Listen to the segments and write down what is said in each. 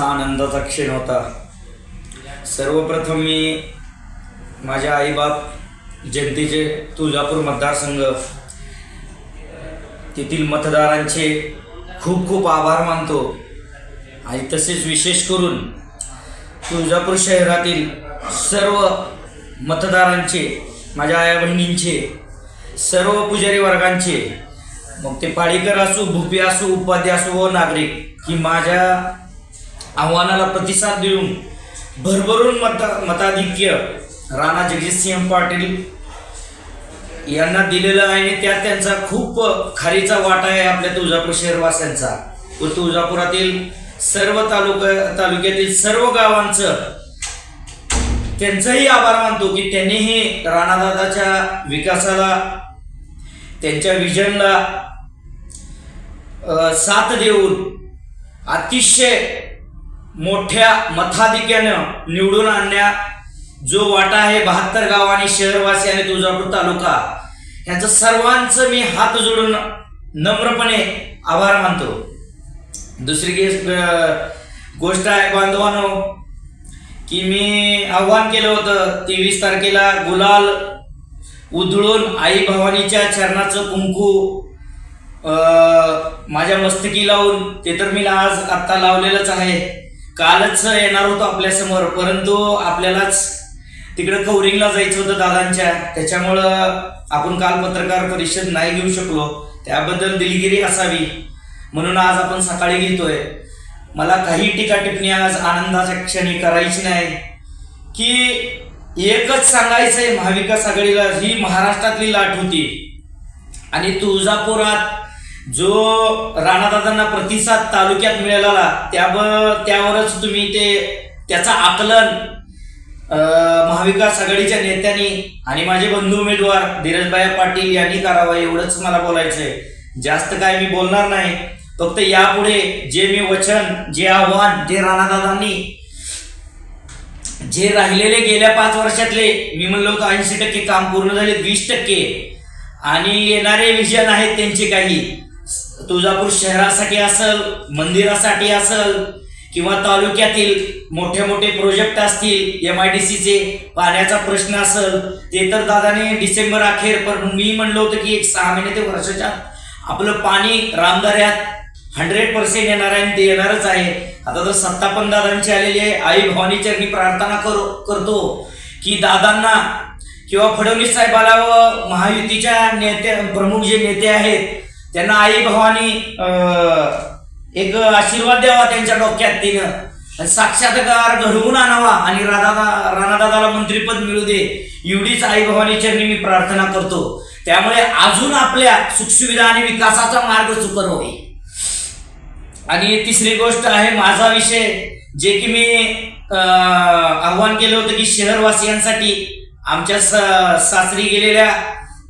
असा आनंदाचा क्षण होता. सर्वप्रथम मी माझ्या आईबाप जनतेचे तुळजापूर मतदारसंघ तेथील मतदारांचे खूप खूप आभार मानतो. आणि तसेच विशेष करून तुळजापूर शहरातील सर्व मतदारांचे माझ्या आया बहिणींचे सर्व पुजारी वर्गांचे मग ते पाळीकर असो भुपी असो उपाध्याय असो व नागरिक की माझ्या आव्हानाला प्रतिसाद देऊन भरभरून मता मताधिक्य राणा जगजितसिंह पाटील यांना दिलेलं आहे आणि त्यात त्यांचा खूप खारीचा वाटा आहे आपल्या तुळजापूर शहरवासियांचा. व तुळजापुरातील सर्व तालुका तालुक्यातील सर्व गावांचं त्यांचाही आभार मानतो की त्यांनीही राणादादाच्या विकासाला त्यांच्या विजनला साथ देऊन अतिशय मोठ्या मताधिक्यानं निवडून आणण्या जो वाटा आहे बहात्तर गाव आणि शहरवासी आणि तुळजापूर तालुका यांचं सर्वांचं मी हात जोडून नम्रपणे आभार मानतो. दुसरी केस गोष्ट आहे बांधवानो की मी आव्हान केलं होतं तेवीस तारखेला गुलाल उधळून आई भवानीच्या चरणाचं कुंकू माझ्या मस्तकी लावून ते तर मी आज आत्ता लावलेलंच आहे. कालच येणार होतो आपल्यासमोर परंतु आपल्यालाच तिकडे कवरिंगला जायचं होतं दादांच्या. त्याच्यामुळं आपण काल पत्रकार परिषद नाही घेऊ शकलो. त्याबद्दल दिलगिरी असावी. म्हणून आज आपण सकाळी घेतोय. मला काही टीका टिप्पणी आज आनंदाच्या क्षणी करायची नाही. की एकच सांगायचंय महाविकास आघाडीला ही महाराष्ट्रातली लाट होती. आणि तुळजापुरात जो राणादादांना प्रतिसाद तालुक्यात मिळाला त्यावर त्यावरच तुम्ही ते त्याचं आकलन महाविकास आघाडीच्या नेत्यांनी आणि माझे बंधू उमेदवार धीरजभाई पाटील यांनी करावं एवढंच मला बोलायचंय. जास्त काय मी बोलणार नाही. फक्त यापुढे जे मी वचन जे आव्हान जे राणादादांनी जे राहिलेले गेल्या पाच वर्षातले मी म्हणलो होतो ऐंशी टक्के काम पूर्ण झाले वीस टक्के. आणि येणारे विजन आहेत त्यांचे काही. तुळजापूर शहरासाठी असल मंदिरासाठी असल किंवा तालुक्यातील मोठे मोठे प्रोजेक्ट असतील एम आय डी सीचे पाण्याचा प्रश्न असल ते तर दादाने डिसेंबर अखेर पण मी म्हणलो होतं की एक सहा महिने ते वर्षाच्या आपलं पाणी रामदऱ्यात हंड्रेड पर्सेंट येणार आहे आणि ते येणारच आहे. आता तर सत्ता पण दादांची आलेली आहे. आई भवानी चरणी प्रार्थना करो करतो की दादांना किंवा फडणवीस साहेबाला व महायुतीच्या नेते प्रमुख जे नेते आहेत त्यांना आई भवानी एक आशीर्वाद द्यावा त्यांच्या डोक्यात तिनं. साक्षात्कार घडवून आणावा आणि राधा राणादादाला मंत्रीपद मिळू दे. एवढीच आई भवानी चरणी मी प्रार्थना करतो. त्यामुळे अजून आपल्या सुखसुविधा आणि विकासाचा मार्ग सुकर होईल. आणि तिसरी गोष्ट आहे माझा विषय जे की मी अं, आव्हान केलं होतं की शहरवासियांसाठी आमच्या सासरी गेलेल्या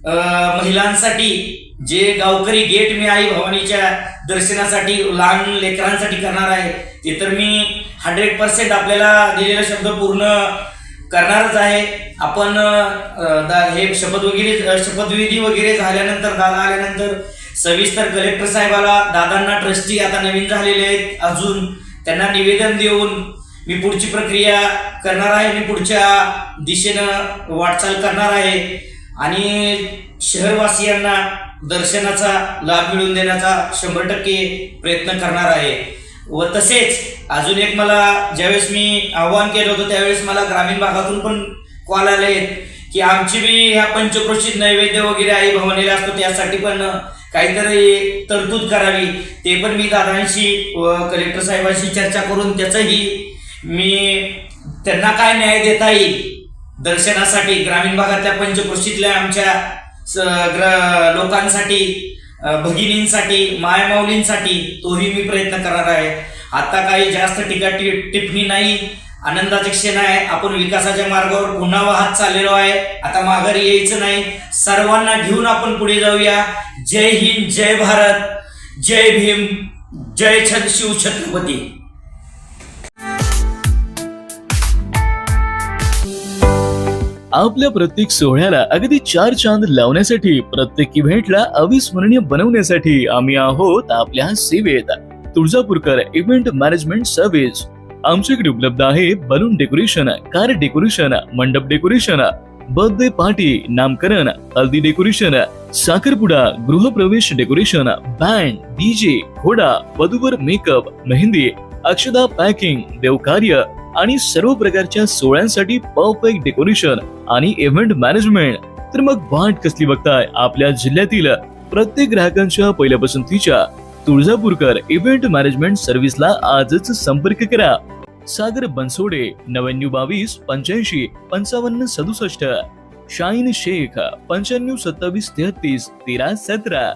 महिलांसाठी जे गावकरी गेट मी आई भवानीच्या दर्शनासाठी लहान लेकरांसाठी करणार आहे ते तर मी हंड्रेड पर्सेंट आपल्याला दिलेला शब्द पूर्ण करणारच आहे. आपण दा- हे शपथ वगैरे शपथविधी वगैरे झाल्यानंतर दादा आल्यानंतर सविस्तर कलेक्टर साहेबाला दादांना ट्रस्टी आता नवीन झालेले आहेत अजून. त्यांना निवेदन देऊन मी पुढची प्रक्रिया करणार आहे मी पुढच्या दिशेनं वाटचाल करणार आहे. आणि शहरवासियांना दर्शनाचा लाभ मिळवून देण्याचा शंभर टक्के प्रयत्न करणार आहे. व तसेच अजून एक मला ज्यावेळेस मी आव्हान केलं होतं त्यावेळेस मला ग्रामीण भागातून पण कॉल आले की आमची बी ह्या पंचक्रोशीत नैवेद्य वगैरे आई भवनेला असतो त्यासाठी पण काहीतरी तरतूद करावी. ते पण मी दादांशी व कलेक्टर साहेबांशी चर्चा करून त्याचंही मी त्यांना काय न्याय देता येईल दर्शनासाठी ग्रामीण भागातल्या पंचकृषीतल्या आमच्या स- ग्र- लोकांसाठी भगिनींसाठी मायमाऊलींसाठी तोही मी प्रयत्न करणार आहे. आता काही जास्त टीका टिप्पणी नाही आनंदाचे क्षण आहे. आपण विकासाच्या मार्गावर पुन्हा वाहत चाललेलो आहे. आता माघारी यायचं नाही. सर्वांना घेऊन आपण पुढे जाऊया. जय हिंद जय भारत. जय भीम जय छत शिव छत्रपती. आपल्या प्रत्येक सोहळ्याला अगदी चार चांद लावण्यासाठी प्रत्येक इव्हेंटला अविस्मरणीय बनवण्यासाठी आम्ही आहोत आपल्या सेवेत. Tuljapurkar event management service. आमच्याकडे उपलब्ध आहे बलून डेकोरेशन कार डेकोरेशन मंडप डेकोरेशन बर्थडे पार्टी नामकरण हल्दी डेकोरेशन साखरपुडा गृहप्रवेश डेकोरेशन बँड डीजे घोडा वधूवर मेकअप मेहंदी अक्षदा पॅकिंग देवकार्य आणि सर्व प्रकारच्या सोहळ्यांसाठी परफेक्ट डेकोरेशन आणि इव्हेंट मॅनेजमेंट तर मग वाट कसली बघताय आपल्या जिल्ह्यातील प्रत्येक ग्राहकांच्या पहिल्या पसंतीच्या तुळजापूरकर इव्हेंट मॅनेजमेंट सर्व्हिसला आजच संपर्क करा. सागर बनसोडे नव्याण्णव बावीस पंच्याऐंशी पंचावन्न सदुसष्ट. शाईन शेख पंच्याण्णव सत्तावीस तेहतीस तेरा सतरा.